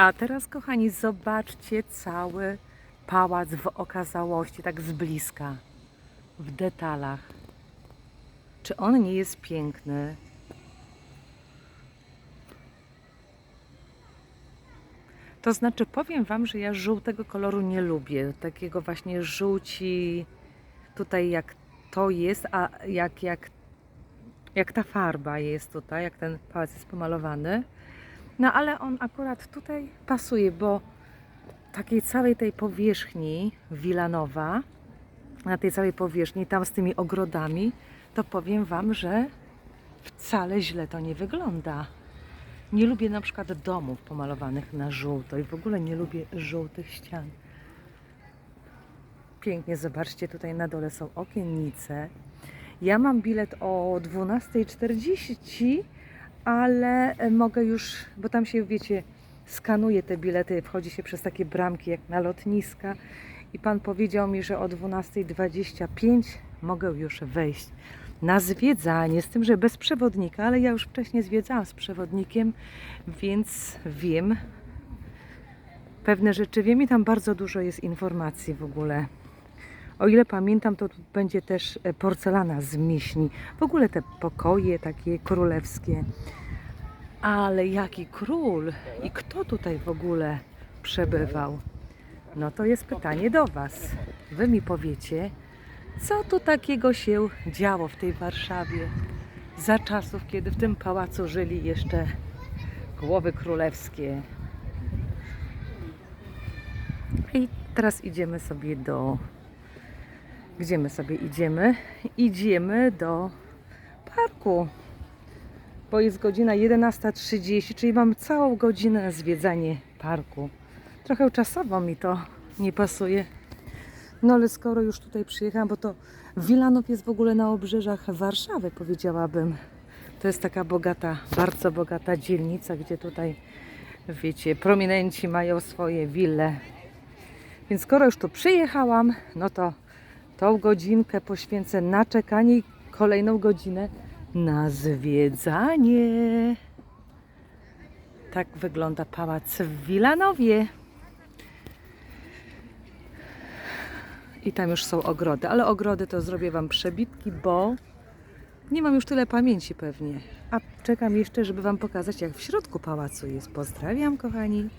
A teraz, kochani, zobaczcie cały pałac w okazałości, tak z bliska, w detalach. Czy on nie jest piękny? To znaczy, powiem Wam, że ja żółtego koloru nie lubię. Takiego właśnie żółci, tutaj jak to jest, a jak, jak, jak ta farba jest tutaj, jak ten pałac jest pomalowany. No ale on akurat tutaj pasuje, bo takiej całej tej powierzchni Wilanowa, na tej całej powierzchni, tam z tymi ogrodami, to powiem Wam, że wcale źle to nie wygląda. Nie lubię na przykład domów pomalowanych na żółto i w ogóle nie lubię żółtych ścian. Pięknie, zobaczcie, tutaj na dole są okiennice. Ja mam bilet o 12.40, ale mogę już, bo tam się, wiecie, skanuje te bilety, wchodzi się przez takie bramki jak na lotniska i pan powiedział mi, że o 12.25 mogę już wejść na zwiedzanie, z tym, że bez przewodnika, ale ja już wcześniej zwiedzałam z przewodnikiem, więc wiem pewne rzeczy, wiem i tam bardzo dużo jest informacji w ogóle. O ile pamiętam, to tu będzie też e, porcelana z miśni. W ogóle te pokoje takie królewskie. Ale jaki król i kto tutaj w ogóle przebywał? No to jest pytanie do Was. Wy mi powiecie, co tu takiego się działo w tej Warszawie za czasów, kiedy w tym pałacu żyli jeszcze głowy królewskie. I teraz idziemy sobie do. Gdzie my sobie idziemy? Idziemy do parku, bo jest godzina 11.30, czyli mam całą godzinę na zwiedzanie parku. Trochę czasowo mi to nie pasuje. No ale skoro już tutaj przyjechałam, bo to Wilanów jest w ogóle na obrzeżach Warszawy, powiedziałabym. To jest taka bogata, bardzo bogata dzielnica, gdzie tutaj, wiecie, prominenci mają swoje wille. Więc skoro już tu przyjechałam, no to tą godzinkę poświęcę na czekanie i kolejną godzinę na zwiedzanie. Tak wygląda pałac w Wilanowie. I tam już są ogrody, ale ogrody to zrobię Wam przebitki, bo nie mam już tyle pamięci pewnie. A czekam jeszcze, żeby Wam pokazać, jak w środku pałacu jest. Pozdrawiam, kochani.